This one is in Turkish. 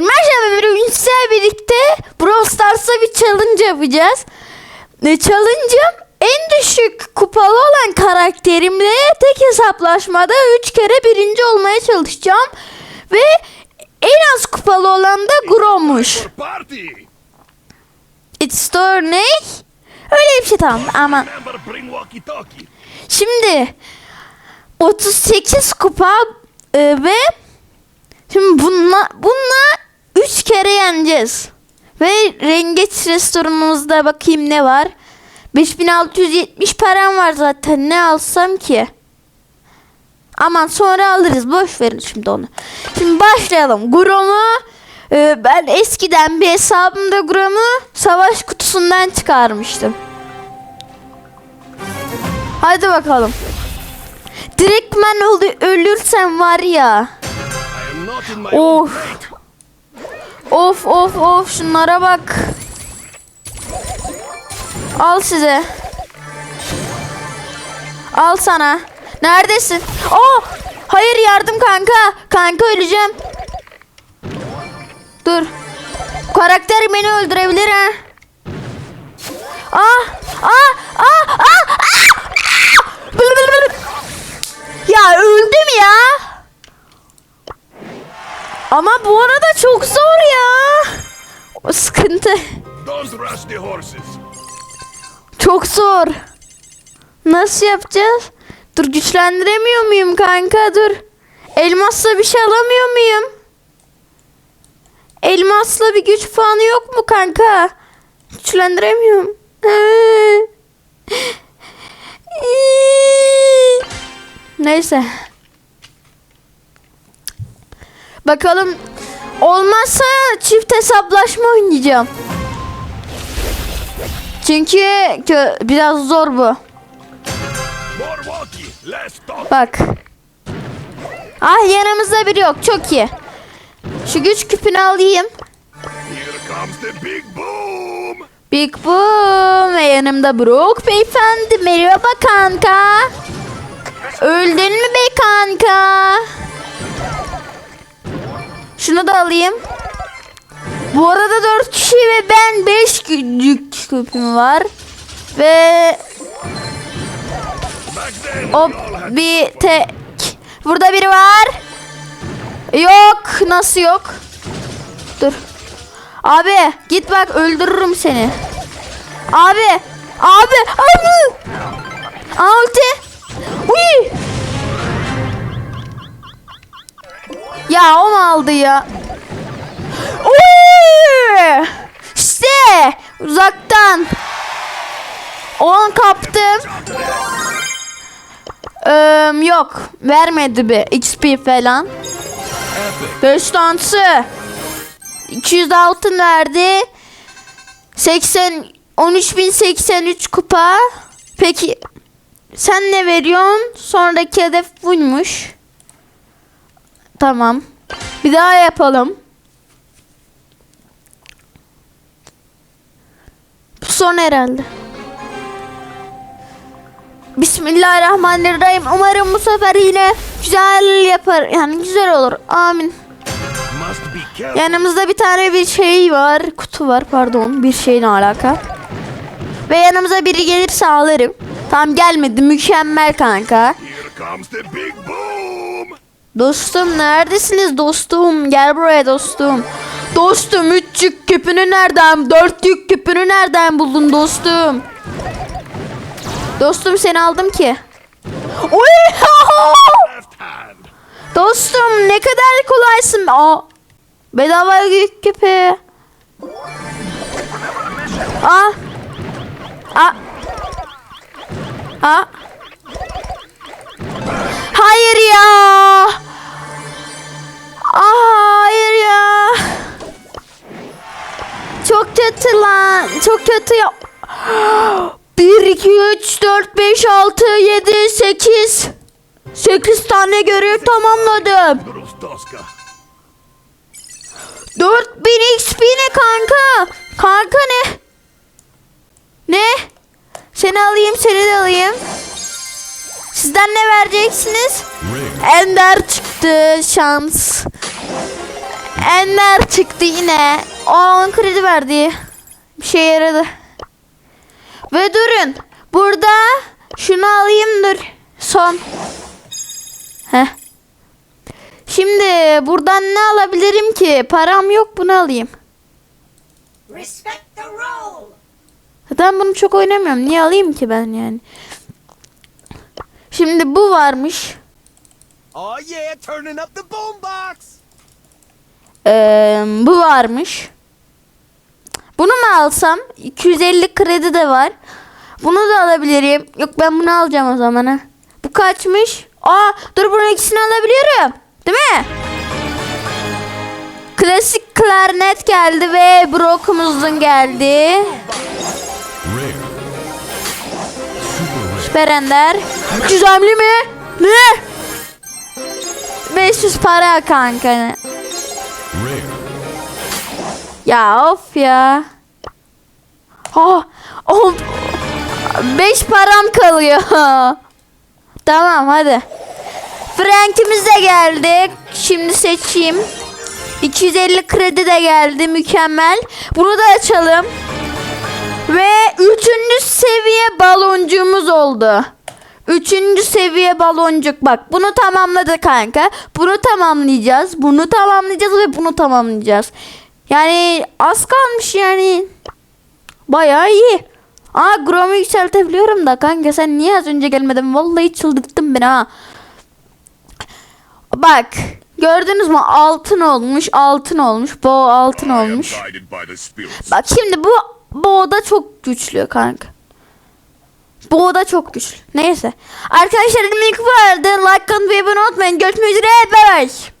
Merhaba bugün sizlerle birlikte Brawl Stars'ta bir challenge yapacağız. Ne challenge'ım en düşük kupalı olan karakterimle tek hesaplaşmada 3 kere birinci olmaya çalışacağım. Ve en az kupalı olan da party! It's store ne? Öyle bir şey tamam ama. Şimdi 38 kupa e, ve şimdi bununla bununla 3 kere yeneceğiz. Ve rengeç restoranımızda bakayım ne var. 5670 param var zaten ne alsam ki? Aman sonra alırız boş verin şimdi onu. Şimdi başlayalım. Grom'u e, ben eskiden bir hesabımda Grom'u savaş kutusundan çıkarmıştım. Hadi bakalım. Direkt ben öl- ölürsem var ya. I Of of of şunlara bak. Al size. Al sana. Neredesin? Oh! Hayır yardım kanka. Kanka öleceğim. Dur. Karakter beni öldürebilir ha. Ah! Ah! Ah! Ah! Ah! Ya öldüm ya. Ama bu arada çok zor ya. O sıkıntı. Çok zor. Nasıl yapacağız? Dur güçlendiremiyor muyum kanka dur. Elmasla bir şey alamıyor muyum? Elmasla bir güç puanı yok mu kanka? Güçlendiremiyorum. Neyse. Bakalım olmazsa çift hesaplaşma oynayacağım. Çünkü biraz zor bu. Bak. Ah yanımızda biri yok. Çok iyi. Şu güç küpünü alayım. Big boom. Big Boom ve yanımda Brook beyefendi. Merhaba kanka. Öldün mü be kanka? Şunu da alayım. Bu arada 4 kişi ve ben 5 güç küpüm var. Ve Hop bir tek. Burada biri var. Yok. Nasıl yok? Dur. Abi git bak öldürürüm seni. Abi. Abi. Abi. Altı. Uy. Ya o mu aldı ya? Uy. İşte uzaktan. 10 kaptım. Eee, yok. Vermedi bir XP falan. 5 tanesi. 200 altın verdi. 80 13083 kupa. Peki sen ne veriyorsun? Sonraki hedef buymuş. Tamam. Bir daha yapalım. Bu son herhalde. Bismillahirrahmanirrahim. Umarım bu sefer yine güzel yapar. Yani güzel olur. Amin. Yanımızda bir tane bir şey var. Kutu var pardon. Bir şeyle alaka. Ve yanımıza biri gelirse alırım. Tam gelmedi. Mükemmel kanka. Dostum neredesiniz dostum? Gel buraya dostum. Dostum üç yük küpünü nereden? Dört yük küpünü nereden buldun dostum? Dostum seni aldım ki. Dostum ne kadar kolaysın. Aa, bedava yük küpü. Aa. Aa. Aa. Hayır ya. Aa, hayır ya. Çok kötü lan. Çok kötü ya. 1, 2, 3, 4, 5, 6, 7, 8. 8 tane görev tamamladım. Brustoska. 4000 XP ne kanka? Kanka ne? Ne? Seni alayım seni de alayım. Sizden ne vereceksiniz? Ender çıktı şans. Ender çıktı yine. 10 kredi verdi. Bir şey yaradı. Ve durun. Burada şunu alayım dur. Son. Heh. Şimdi buradan ne alabilirim ki? Param yok bunu alayım. Zaten bunu çok oynamıyorum. Niye alayım ki ben yani? Şimdi bu varmış. Oh yeah, turning up the boombox. Ee, bu varmış. Bunu mu alsam? 250 kredi de var. Bunu da alabilirim. Yok ben bunu alacağım o zaman ha. Bu kaçmış? Aa dur bunun ikisini alabiliyorum. Değil mi? Klasik klarnet geldi ve Brock'umuzun geldi. Süper Ender. 300 hamli mi? Ne? 500 para kanka. Ya of ya. Oh, oh, beş param kalıyor. tamam hadi. Frank'imiz de geldi. Şimdi seçeyim. 250 kredi de geldi. Mükemmel. Bunu da açalım. Ve üçüncü seviye baloncuğumuz oldu. Üçüncü seviye baloncuk. Bak bunu tamamladı kanka. Bunu tamamlayacağız. Bunu tamamlayacağız ve bunu tamamlayacağız. Yani az kalmış yani. Bayağı iyi. Aa Grom'u yükseltebiliyorum da kanka sen niye az önce gelmedin? Vallahi çıldırttın beni ha. Bak gördünüz mü altın olmuş altın olmuş bu altın olmuş. Bak şimdi bu bu oda çok güçlü kanka. Bu oda çok güçlü. Neyse. Arkadaşlar ilk vardı. Like, comment ve abone unutmayın. Görüşmek üzere. Bye bye.